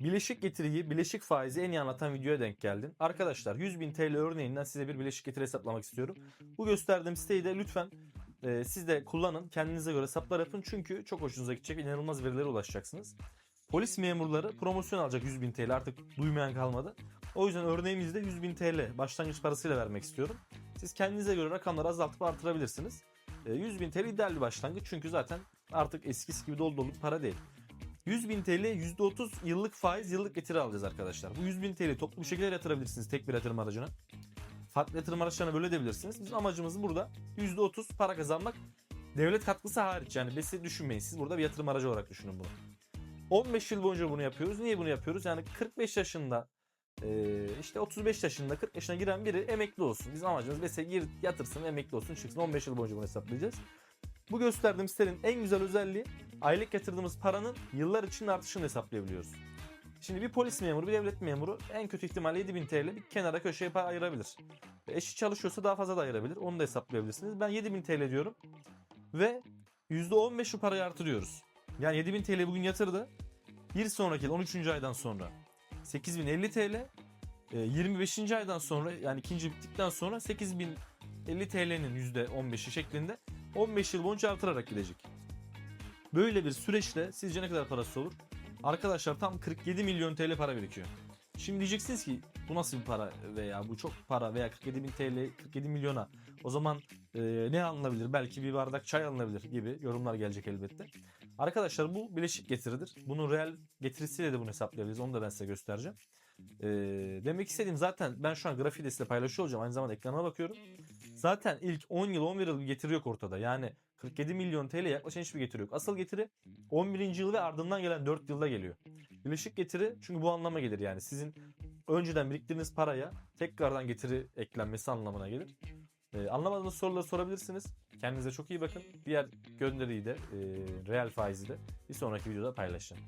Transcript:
Bileşik getiriyi, bileşik faizi en iyi anlatan videoya denk geldin. Arkadaşlar 100.000 TL örneğinden size bir bileşik getiri hesaplamak istiyorum. Bu gösterdiğim siteyi de lütfen e, siz de kullanın. Kendinize göre hesaplar yapın. Çünkü çok hoşunuza gidecek inanılmaz verilere ulaşacaksınız. Polis memurları promosyon alacak 100.000 TL artık duymayan kalmadı. O yüzden örneğimizde 100.000 TL başlangıç parasıyla vermek istiyorum. Siz kendinize göre rakamları azaltıp artırabilirsiniz. E, 100.000 TL ideal bir başlangıç çünkü zaten artık eskisi gibi dolu dolu para değil. 100.000 TL %30 yıllık faiz yıllık getiri alacağız arkadaşlar. Bu 100.000 TL toplu bir şekilde yatırabilirsiniz tek bir yatırım aracına. Farklı yatırım araçlarına böyle edebilirsiniz. Bizim amacımız burada %30 para kazanmak. Devlet katkısı hariç yani besi düşünmeyin. Siz burada bir yatırım aracı olarak düşünün bunu. 15 yıl boyunca bunu yapıyoruz. Niye bunu yapıyoruz? Yani 45 yaşında işte 35 yaşında 40 yaşına giren biri emekli olsun. Bizim amacımız BES'e gir yatırsın emekli olsun çıksın 15 yıl boyunca bunu hesaplayacağız. Bu gösterdiğim sitenin en güzel özelliği aylık yatırdığımız paranın yıllar içinde artışını hesaplayabiliyoruz. Şimdi bir polis memuru, bir devlet memuru en kötü ihtimalle 7000 TL bir kenara köşeye para ayırabilir. Ve Eşi çalışıyorsa daha fazla da ayırabilir. Onu da hesaplayabilirsiniz. Ben 7000 TL diyorum. Ve %15 şu parayı artırıyoruz. Yani 7000 TL bugün yatırdı. Bir sonraki yıl 13. aydan sonra 8050 TL. e, 25. aydan sonra yani ikinci bittikten sonra 8050 TL'nin %15'i şeklinde 15 yıl boyunca artırarak gidecek. Böyle bir süreçte sizce ne kadar parası olur? Arkadaşlar tam 47 milyon TL para birikiyor. Şimdi diyeceksiniz ki bu nasıl bir para veya bu çok para veya 47 bin TL 47 milyona o zaman e, ne alınabilir? Belki bir bardak çay alınabilir gibi yorumlar gelecek elbette. Arkadaşlar bu bileşik getiridir. Bunun reel getirisiyle de bunu hesaplayabiliriz. Onu da ben size göstereceğim. E, demek istediğim zaten ben şu an grafiği de size paylaşıyor olacağım. Aynı zamanda ekranıma bakıyorum. Zaten ilk 10 yıl 11 yıl getiri yok ortada. Yani 47 milyon TL yaklaşan hiçbir getiri yok. Asıl getiri 11. yıl ve ardından gelen 4 yılda geliyor. Bileşik getiri çünkü bu anlama gelir yani. Sizin önceden biriktirdiğiniz paraya tekrardan getiri eklenmesi anlamına gelir. Ee, anlamadığınız soruları sorabilirsiniz. Kendinize çok iyi bakın. Diğer gönderiyi de, e, reel faizi de bir sonraki videoda paylaşacağım.